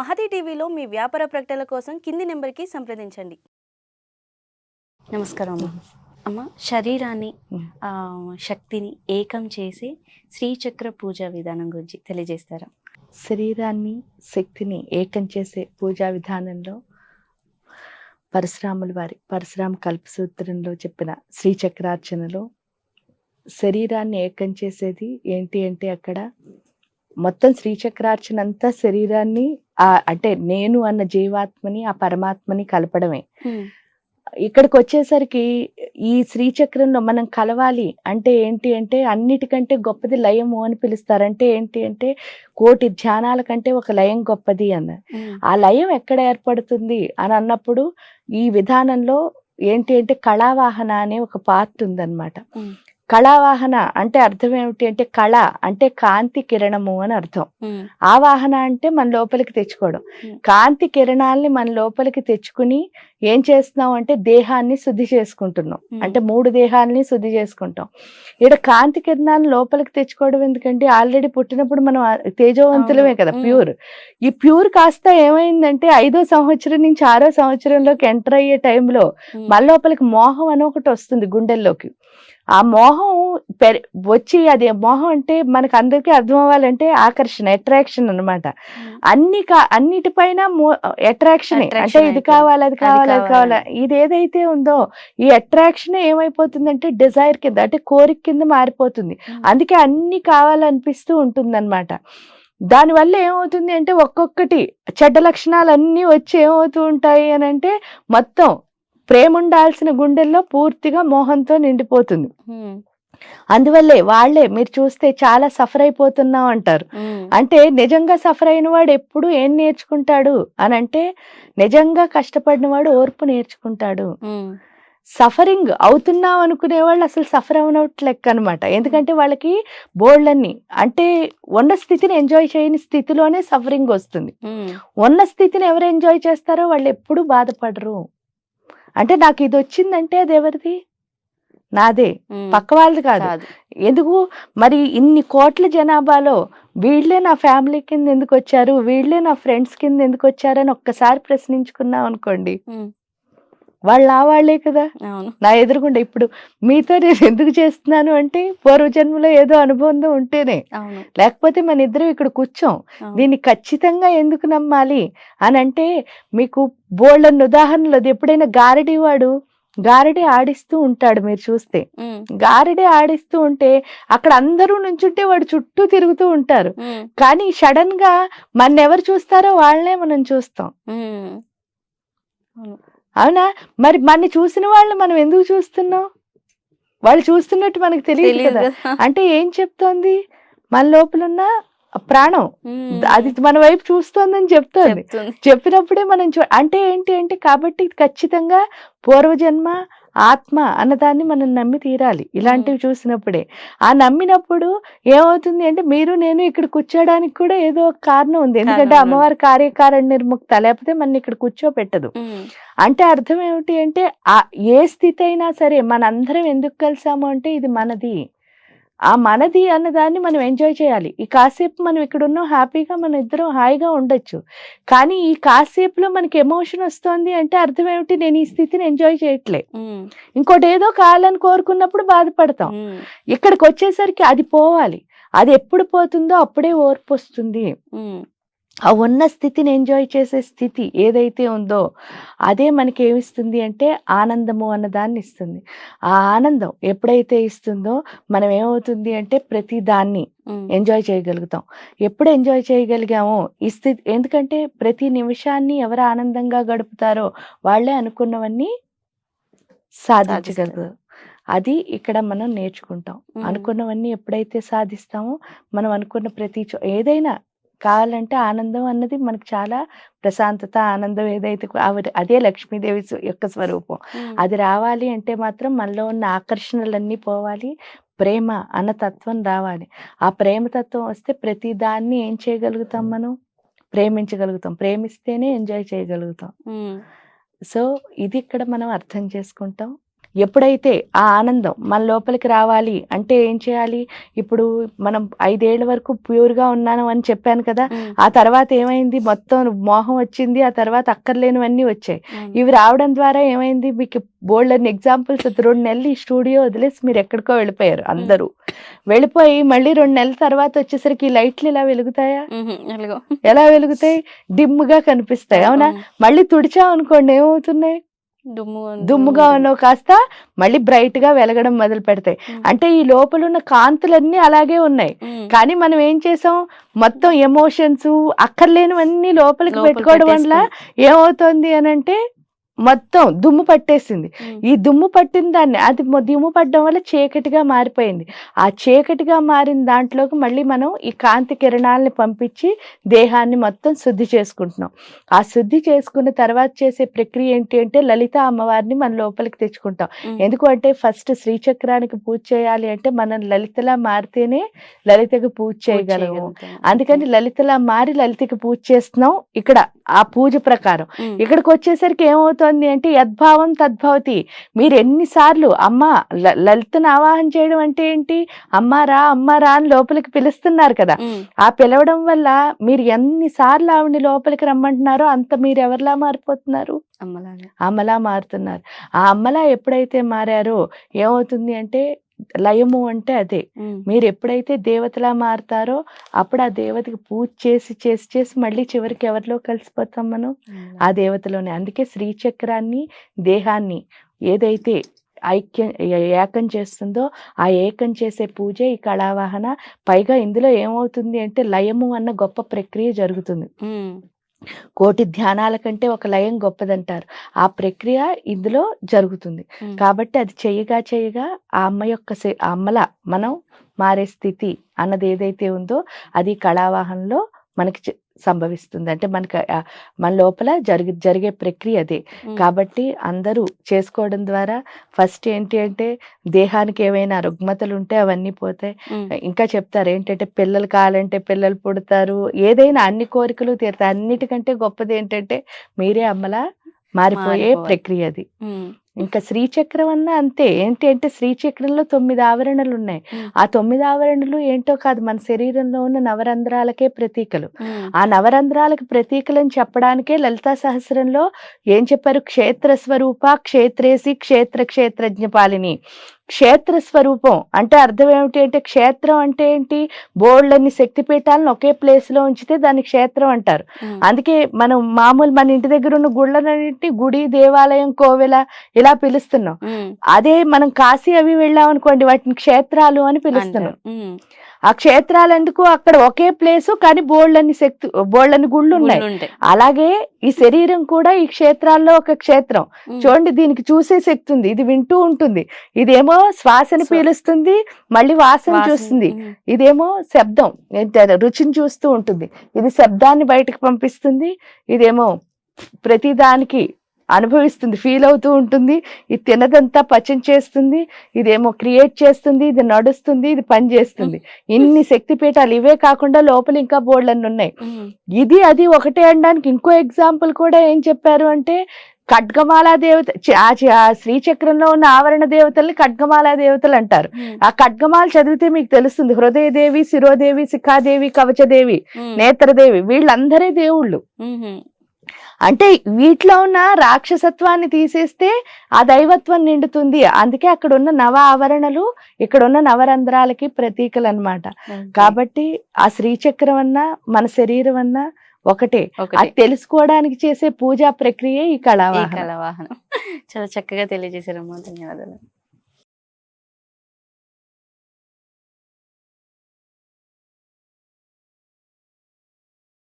మహతి టీవీలో మీ వ్యాపార ప్రకటనల కోసం కింది నెంబర్కి సంప్రదించండి. నమస్కారం అమ్మ. అమ్మ శరీరాన్ని శక్తిని ఏకం చేసి శ్రీచక్ర పూజా విధానం గురించి తెలియజేస్తారా? శరీరాన్ని శక్తిని ఏకం చేసే పూజా విధానంలో పరశురాముల వారి పరశురామ కల్పసూత్రంలో చెప్పిన శ్రీచక్రార్చనలో శరీరాన్ని ఏకం చేసేది ఏంటి అంటే అక్కడ మొత్తం శ్రీచక్రార్చన అంతా శరీరాన్ని ఆ అంటే నేను అన్న జీవాత్మని ఆ పరమాత్మని కలపడమే. ఇక్కడికి వచ్చేసరికి ఈ శ్రీచక్రంలో మనం కలవాలి అంటే ఏంటి అంటే అన్నిటికంటే గొప్పది లయము అని పిలుస్తారు అంటే ఏంటి అంటే కోటి ధ్యానాల కంటే ఒక లయం గొప్పది అన్న. ఆ లయం ఎక్కడ ఏర్పడుతుంది అని అన్నప్పుడు ఈ విధానంలో ఏంటి అంటే కళావాహన అనే ఒక పార్ట్ ఉందన్నమాట. కళావాహన అంటే అర్థం ఏమిటి అంటే కళ అంటే కాంతి కిరణము అని అర్థం ఆవాహన అంటే మన లోపలికి తెచ్చుకోవడం. కాంతి కిరణాలని మన లోపలికి తెచ్చుకుని ఏం చేస్తున్నాం అంటే దేహాన్ని శుద్ధి చేసుకుంటున్నాం. అంటే మూడు దేహాలని శుద్ధి చేసుకుంటాం ఇక్కడ కాంతి కిరణాలను లోపలికి తెచ్చుకోవడం ఎందుకంటే ఆల్రెడీ పుట్టినప్పుడు మనం తేజవంతులమే. కదా. ప్యూర్ ఈ ప్యూర్ కాస్త ఏమైందంటే ఐదో సంవత్సరం నుంచి ఆరో సంవత్సరంలోకి ఎంటర్ అయ్యే టైంలో మన లోపలికి మోహం అని ఒకటి వస్తుంది గుండెల్లోకి ఆ మోహం వచ్చి అది మోహం అంటే మనకు అందరికీ అర్థం అవ్వాలంటే ఆకర్షణ అట్రాక్షన్ అన్నమాట. అన్ని కా అన్నిటిపైన అట్రాక్షన్ అంటే ఇది. కావాలి అది కావాలి అది కావాలి. కావాలి. ఇది ఏదైతే ఉందో ఈ అట్రాక్షన్ ఏమైపోతుందంటే డిజైర్ కింద అంటే కోరిక కింద మారిపోతుంది. అందుకే అన్ని కావాలనిపిస్తూ ఉంటుంది అనమాట దానివల్ల ఏమవుతుంది అంటే ఒక్కొక్కటి చెడ్డ లక్షణాలు అన్నీ వచ్చి ఏమవుతూ ఉంటాయి అని అంటే మొత్తం ప్రేమ ఉండాల్సిన గుండెల్లో పూర్తిగా మోహంతో నిండిపోతుంది. అందువల్లే వాళ్ళే మీరు చూస్తే చాలా సఫర్ అయిపోతున్నాం అంటారు. అంటే నిజంగా సఫర్ అయిన వాడు ఎప్పుడు ఏం నేర్చుకుంటాడు? అని అంటే నిజంగా కష్టపడిన వాడు ఓర్పు నేర్చుకుంటాడు. సఫరింగ్ అవుతున్నాం అనుకునే వాళ్ళు అసలు సఫర్ అవనట్టు లెక్క అనమాట ఎందుకంటే వాళ్ళకి బోల్డన్ని అంటే ఉన్న స్థితిని ఎంజాయ్ చేయని స్థితిలోనే సఫరింగ్ వస్తుంది. ఉన్న స్థితిని ఎవరు ఎంజాయ్ చేస్తారో వాళ్ళు ఎప్పుడూ బాధపడరు. అంటే నాకు ఇది వచ్చిందంటే అది ఎవరిది నాదే. పక్క వాళ్ళది కాదు. ఎందుకు? మరి ఇన్ని కోట్ల జనాభాలో వీళ్ళే నా ఫ్యామిలీ కింద ఎందుకు వచ్చారు వీళ్ళే నా ఫ్రెండ్స్ కింద ఎందుకు వచ్చారని ఒక్కసారి ప్రశ్నించుకున్నాం అనుకోండి. వాళ్ళు నా వాళ్ళే కదా. అవును. నా ఎదురుగుండా ఇప్పుడు మీతో నేను ఎందుకు చేస్తున్నాను అంటే పూర్వజన్మలో ఏదో అనుబంధం ఉంటేనే. లేకపోతే మన ఇద్దరం ఇక్కడ కూర్చోం. దీన్ని ఖచ్చితంగా ఎందుకు నమ్మాలి? అని అంటే మీకు బోల్డన్ని ఉదాహరణలు అది ఎప్పుడైనా గారడి వాడు గారడి ఆడిస్తూ ఉంటాడు మీరు చూస్తే. గారడి ఆడిస్తూ ఉంటే అక్కడ అందరూ నుంచుంటే వాడు చుట్టూ తిరుగుతూ ఉంటారు. కానీ సడన్గా మన ఎవరు చూస్తారో వాళ్ళనే మనం చూస్తాం. అవును? మరి మన చూసిన వాళ్ళని మనం ఎందుకు చూస్తున్నాం? వాళ్ళు చూస్తున్నట్టు మనకు తెలియదు కదా. అంటే ఏం చెప్తోంది? మన లోపల ఉన్న ప్రాణం. అది మన వైపు చూస్తోందని చెప్తోంది. చెప్తుంది. చెప్పినప్పుడే మనం చూ అంటే ఏంటి అంటే కాబట్టి ఖచ్చితంగా పూర్వజన్మ ఆత్మ అన్నదాన్ని మనం నమ్మి తీరాలి. ఇలాంటివి చూసినప్పుడే. ఆ నమ్మినప్పుడు ఏమవుతుంది అంటే మీరు నేను ఇక్కడ కూర్చోడానికి కూడా ఏదో ఒక కారణం ఉంది. ఎందుకంటే. అమ్మవారి కార్యకారణ నిర్ముక్త లేకపోతే మన ఇక్కడ కూర్చోపెట్టదు. అంటే అర్థం ఏమిటి అంటే ఆ ఏ స్థితి అయినా సరే మనందరం ఎందుకు కలిసాము అంటే ఇది మనది. ఆ మనది అన్నదాన్ని మనం ఎంజాయ్ చేయాలి. ఈ కాసేపు మనం ఇక్కడ ఉన్నాం హ్యాపీగా మన ఇద్దరం హాయిగా ఉండొచ్చు. కానీ ఈ కాసేపులో మనకి ఎమోషన్ వస్తుంది అంటే అర్థం ఏమిటి? నేను ఈ స్థితిని ఎంజాయ్ చేయట్లే. ఇంకోటి ఏదో కావాలని కోరుకున్నప్పుడు బాధపడతాం. ఇక్కడికి వచ్చేసరికి అది పోవాలి. అది ఎప్పుడు పోతుందో అప్పుడే ఓర్పు వస్తుంది. ఆ ఉన్న స్థితిని ఎంజాయ్ చేసే స్థితి ఏదైతే ఉందో అదే మనకి ఏమిస్తుంది అంటే ఆనందము అన్న దాన్ని ఇస్తుంది. ఆ ఆనందం ఎప్పుడైతే ఇస్తుందో మనం ఏమవుతుంది అంటే ప్రతి దాన్ని. ఎంజాయ్ చేయగలుగుతాం. ఎప్పుడు ఎంజాయ్ చేయగలిగామో ఈ స్థితి ఎందుకంటే ప్రతి నిమిషాన్ని ఎవరు ఆనందంగా గడుపుతారో వాళ్ళే అనుకున్నవన్నీ సాధించగలుగుతారు అది ఇక్కడ మనం నేర్చుకుంటాం. అనుకున్నవన్నీ ఎప్పుడైతే సాధిస్తామో మనం అనుకున్న ప్రతి ఏదైనా కావాలంటే ఆనందం అన్నది మనకు చాలా ప్రశాంతత ఆనందం ఏదైతే అదే లక్ష్మీదేవి యొక్క స్వరూపం. అది రావాలి అంటే మాత్రం మనలో ఉన్న ఆకర్షణలన్నీ పోవాలి ప్రేమ అన్న తత్వం రావాలి. ఆ ప్రేమ తత్వం వస్తే ప్రతి దాన్ని ఏం చేయగలుగుతాం మనం? ప్రేమించగలుగుతాం. ప్రేమిస్తేనే ఎంజాయ్ చేయగలుగుతాం. సో ఇది ఇక్కడ మనం అర్థం చేసుకుంటాం. ఎప్పుడైతే ఆ ఆనందం మన లోపలికి రావాలి అంటే ఏం చేయాలి? ఇప్పుడు మనం ఐదేళ్ళ వరకు ప్యూర్గా ఉన్నాను అని చెప్పాను కదా ఆ తర్వాత ఏమైంది? మొత్తం మోహం వచ్చింది ఆ తర్వాత అక్కర్లేనివన్నీ వచ్చాయి. ఇవి రావడం ద్వారా ఏమైంది? మీకు బోల్డ్ అని ఎగ్జాంపుల్స్ రెండు నెలలు ఈ స్టూడియో వదిలేసి మీరు ఎక్కడికో వెళ్ళిపోయారు అందరూ. వెళ్ళిపోయి మళ్ళీ రెండు నెలల తర్వాత వచ్చేసరికి ఈ లైట్లు ఇలా వెలుగుతాయా. ఎలా వెలుగుతాయి? డిమ్గా కనిపిస్తాయి అవునా? మళ్ళీ తుడిచావు అనుకోండి ఏమవుతున్నాయి? దుమ్ముగా ఉన్నవి కాస్త మళ్ళీ బ్రైట్గా వెలగడం మొదలు పెడతాయి. అంటే ఈ లోపల ఉన్న కాంతులన్నీ అలాగే ఉన్నాయి. కానీ మనం ఏం చేసాం? మొత్తం ఎమోషన్స్ అక్కర్లేనివన్నీ లోపలికి లోపల పెట్టుకోవడం వల్ల ఏమవుతుంది అని అంటే మొత్తం దుమ్ము పట్టేసింది. ఈ దుమ్ము పట్టిన దాన్ని అది దుమ్ము పట్టడం వల్ల చీకటిగా మారిపోయింది. ఆ చీకటిగా మారిన దాంట్లోకి మళ్ళీ మనం ఈ కాంతి కిరణాలని పంపించి దేహాన్ని మొత్తం శుద్ధి చేసుకుంటున్నాం. ఆ శుద్ధి చేసుకున్న తర్వాత చేసే ప్రక్రియ ఏంటి అంటే లలిత అమ్మవారిని మన లోపలికి తెచ్చుకుంటాం. ఉమ్, ఎందుకు అంటే ఫస్ట్ శ్రీచక్రానికి పూజ చేయాలి అంటే మనం లలితలా మారితేనే లలితకు పూజ చేయగలము. అందుకని లలితలా మారి లలితకి పూజ చేస్తున్నాం ఇక్కడ ఆ పూజ ప్రకారం. ఇక్కడికి వచ్చేసరికి ఏమవుతోంది అంటే యద్భావం తద్భవతి. మీరు ఎన్నిసార్లు అమ్మ లలితను ఆవాహన చేయడం అంటే ఏంటి? అమ్మ రా అమ్మ రా అని లోపలికి పిలుస్తున్నారు కదా. ఆ పిలవడం వల్ల మీరు ఎన్నిసార్లు ఆవిడని లోపలికి రమ్మంటున్నారో అంత మీరు ఎవరిలా మారిపోతున్నారు. అమ్మలా మారుతున్నారు. ఆ అమ్మలా ఎప్పుడైతే మారారో ఏమవుతుంది అంటే లయము అంటే అదే. మీరు ఎప్పుడైతే దేవతలా మారుతారో అప్పుడు ఆ దేవతకి పూజ చేసి చేసి చేసి మళ్ళీ చివరికి ఎవరిలో కలిసిపోతాం మనం? ఆ దేవతలోనే. అందుకే శ్రీచక్రాన్ని దేహాన్ని ఏదైతే ఐక్యం ఏకం చేస్తుందో ఆ ఏకం చేసే పూజే ఈ కళావాహన. పైగా ఇందులో ఏమవుతుంది అంటే లయము అన్న గొప్ప ప్రక్రియ జరుగుతుంది. కోటి ధ్యానాల కంటే ఒక లయం గొప్పదంటారు. ఆ ప్రక్రియ ఇందులో జరుగుతుంది. కాబట్టి అది చేయగా చేయగా ఆ అమ్మ యొక్క ఆ అమ్మల మనం మారే స్థితి అన్నది ఏదైతే ఉందో అది కళావాహంలో మనకి సంభవిస్తుంది. అంటే మనకి మన లోపల జరిగి జరిగే ప్రక్రియ అదే. కాబట్టి అందరూ చేసుకోవడం ద్వారా ఫస్ట్ ఏంటి అంటే దేహానికి ఏవైనా రుగ్మతలు ఉంటే అవన్నీ పోతాయి. ఇంకా చెప్తారు ఏంటంటే పిల్లలు కావాలంటే పిల్లలు పుడతారు. ఏదైనా అన్ని కోరికలు తీరుతాయి. అన్నిటికంటే గొప్పది ఏంటంటే మీరే అమ్మలా మారిపోయే. ప్రక్రియ అది. ఇంకా శ్రీచక్రం అన్నా అంతే. ఏంటి అంటే శ్రీచక్రంలో తొమ్మిది ఆవరణలు ఉన్నాయి ఆ తొమ్మిది ఆవరణలు ఏంటో కాదు మన శరీరంలో ఉన్న నవరంధ్రాలకే ప్రతీకలు. ఆ నవరంధ్రాలకు ప్రతీకలని చెప్పడానికే లలితా సహస్రంలో ఏం చెప్పారు? క్షేత్ర స్వరూప క్షేత్రేసి క్షేత్ర క్షేత్రజ్ఞ పాలిని క్షేత్ర స్వరూపం. అంటే అర్థం ఏమిటి అంటే క్షేత్రం అంటే ఏంటి? బోల్డ్ని శక్తిపీఠాలను ఒకే ప్లేస్లో ఉంచితే దాన్ని క్షేత్రం అంటారు. అందుకే మనం మామూలు మన ఇంటి దగ్గర ఉన్న గుళ్ళన్నింటి గుడి దేవాలయం కోవెల ఇలా పిలుస్తున్నాం. అదే మనం కాశీ అవి వెళ్ళాం అనుకోండి వాటిని క్షేత్రాలు అని పిలుస్తున్నాం. ఆ క్షేత్రాలు ఎందుకు అక్కడ ఒకే ప్లేసు కానీ బోల్డన్ని శక్తి బోల్డన్ని గుళ్ళు ఉన్నాయి. అలాగే ఈ శరీరం కూడా ఈ క్షేత్రాల్లో ఒక క్షేత్రం. చూడండి దీనికి చూసే శక్తి ఉంది. ఇది వింటూ ఉంటుంది. ఇదేమో శ్వాసని పీలుస్తుంది మళ్ళీ వాసన చూస్తుంది. ఇదేమో శబ్దం. రుచిని చూస్తూ ఉంటుంది. ఇది శబ్దాన్ని బయటకు పంపిస్తుంది. ఇదేమో ప్రతిదానికి అనుభవిస్తుంది ఫీల్ అవుతూ ఉంటుంది. ఇది తినదంతా పచన చేస్తుంది ఇదేమో క్రియేట్ చేస్తుంది ఇది నడుస్తుంది ఇది పని చేస్తుంది. ఇన్ని శక్తి పీఠాలు ఇవే కాకుండా లోపల ఇంకా బోర్డులన్నీ ఉన్నాయి. ఉమ్, ఇది అది ఒకటే అనడానికి ఇంకో ఎగ్జాంపుల్ కూడా ఏం చెప్పారు అంటే ఖడ్గమాలా దేవత ఆ శ్రీచక్రంలో ఉన్న ఆవరణ దేవతల్ని ఖడ్గమాలా దేవతలు అంటారు. ఉమ్, ఆ ఖడ్గమాలు చదివితే మీకు తెలుస్తుంది హృదయదేవి శిరోదేవి శిఖాదేవి కవచదేవి ఉమ్, నేత్రదేవి వీళ్ళందరే దేవుళ్ళు. ఉమ్, అంటే వీటిలో ఉన్న రాక్షసత్వాన్ని తీసేస్తే ఆ దైవత్వం నిండుతుంది. అందుకే అక్కడ ఉన్న నవ ఆవరణలు ఇక్కడ ఉన్న నవరంధ్రాలకి ప్రతీకలు అన్నమాట ఓకే. కాబట్టి ఆ శ్రీచక్రం అన్నా మన శరీరం అన్నా ఒకటే. అది తెలుసుకోవడానికి చేసే పూజా ప్రక్రియ ఈ కళావాహనం. చాలా చక్కగా తెలియజేశారమ్మా. ధన్యవాదాలు.